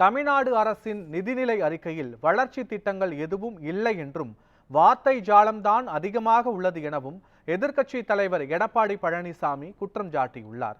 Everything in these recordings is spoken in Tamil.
தமிழ்நாடு அரசின் நிதிநிலை அறிக்கையில் வளர்ச்சி திட்டங்கள் எதுவும் இல்லை என்றும் வார்த்தை ஜாலம்தான் அதிகமாக உள்ளது எனவும் எதிர்க்கட்சி தலைவர் எடப்பாடி பழனிசாமி குற்றம் சாட்டியுள்ளார்.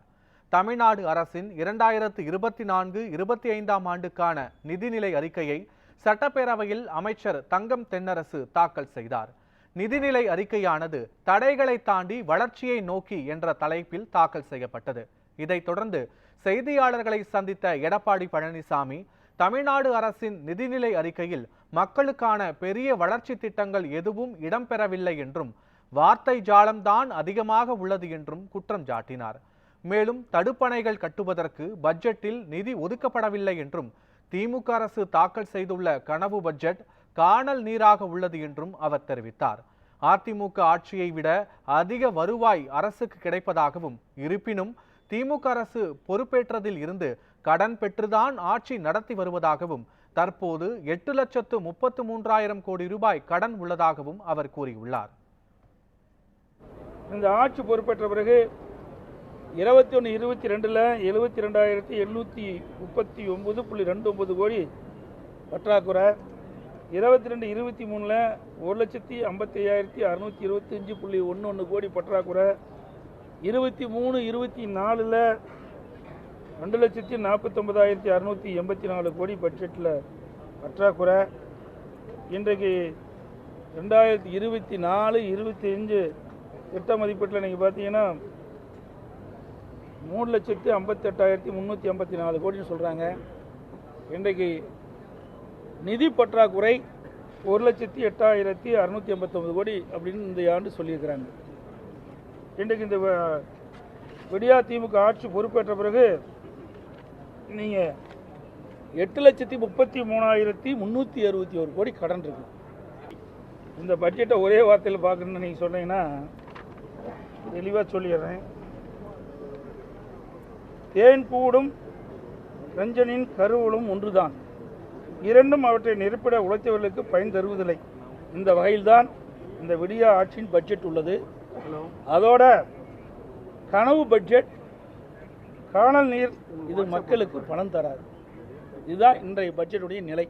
தமிழ்நாடு அரசின் இரண்டாயிரத்து இருபத்தி நான்கு இருபத்தி ஐந்தாம் ஆண்டுக்கான நிதிநிலை அறிக்கையை சட்டப்பேரவையில் அமைச்சர் தங்கம் தென்னரசு தாக்கல் செய்தார். நிதிநிலை அறிக்கையானது தடைகளை தாண்டி வளர்ச்சியை நோக்கி என்ற தலைப்பில் தாக்கல் செய்யப்பட்டது. இதைத் தொடர்ந்து செய்தியாளர்களை சந்தித்த எடப்பாடி பழனிசாமி தமிழ்நாடு அரசின் நிதிநிலை அறிக்கையில் மக்களுக்கான பெரிய வளர்ச்சி திட்டங்கள் எதுவும் இடம்பெறவில்லை என்றும் வார்த்தை ஜாலம்தான் அதிகமாக உள்ளது என்றும் குற்றம் சாட்டினார். மேலும் தடுப்பணைகள் கட்டுவதற்கு பட்ஜெட்டில் நிதி ஒதுக்கப்படவில்லை என்றும் திமுக அரசு தாக்கல் செய்துள்ள கனவு பட்ஜெட் காணல் நீராக உள்ளது என்றும் அவர் தெரிவித்தார். அதிமுக ஆட்சியை விட அதிக வருவாய் அரசுக்கு கிடைப்பதாகவும் இருப்பினும் திமுக அரசு பொறுப்பேற்றதில் இருந்து கடன் பெற்றுதான் ஆட்சி நடத்தி வருவதாகவும் தற்போது எட்டு லட்சத்து முப்பத்து மூன்றாயிரம் கோடி ரூபாய் கடன் உள்ளதாகவும் அவர் கூறியுள்ளார். இந்த ஆட்சி பொறுப்பேற்ற பிறகு இருபத்தி ஒன்று இருபத்தி ரெண்டில் எழுபத்தி ரெண்டாயிரத்தி எழுநூற்றி முப்பத்தி ஒம்பது புள்ளி ரெண்டு ஒம்பது கோடி பற்றாக்குறை இருபத்தி ரெண்டு இருபத்தி மூணில் ஒரு லட்சத்தி ஐம்பத்தி ஐயாயிரத்தி அறுநூற்றி இருபத்தஞ்சு புள்ளி ஒன்று ஒன்று கோடி பற்றாக்குறை இருபத்தி மூணு இருபத்தி நாலில் ரெண்டு லட்சத்தி நாற்பத்தொம்பதாயிரத்தி அறநூற்றி எண்பத்தி நாலு கோடி பட்ஜெட்டில் பற்றாக்குறை. இன்றைக்கு ரெண்டாயிரத்தி இருபத்தி நாலு இருபத்தி அஞ்சு திட்ட மதிப்பீட்டில் நீங்கள் பார்த்தீங்கன்னா மூணு லட்சத்து ஐம்பத்தெட்டாயிரத்தி முந்நூற்றி ஐம்பத்தி நாலு கோடின்னு சொல்கிறாங்க இன்றைக்கு நிதி பற்றாக்குறை ஒரு லட்சத்தி எட்டாயிரத்தி அறுநூற்றி எண்பத்தொம்பது கோடி அப்படின்னு இந்த ஆண்டு சொல்லியிருக்கிறாங்க. இன்றைக்கு இந்த விடியா திமுக ஆட்சி பொறுப்பேற்ற பிறகு நீங்கள் எட்டு லட்சத்தி முப்பத்தி மூணாயிரத்தி முந்நூற்றி அறுபத்தி ஒரு கோடி கடன் இருக்கு. இந்த பட்ஜெட்டை ஒரே வார்த்தையில் பார்க்கணுன்னு நீங்கள் சொன்னீங்கன்னா தெளிவாக சொல்லிடுறேன். தேன் கூடும் ரஞ்சனின் கருவலும் ஒன்றுதான். இரண்டும் அவற்றை நெருப்பிட உழைத்தவர்களுக்கு பயன் தருவதில்லை. இந்த வகையில்தான் இந்த விடியா ஆட்சியின் பட்ஜெட் உள்ளது. அதோட கனவு பட்ஜெட் காணல் நீர் இது மக்களுக்கு பணம் தராது. இதுதான் இன்றைய பட்ஜெட்டுடைய நிலை.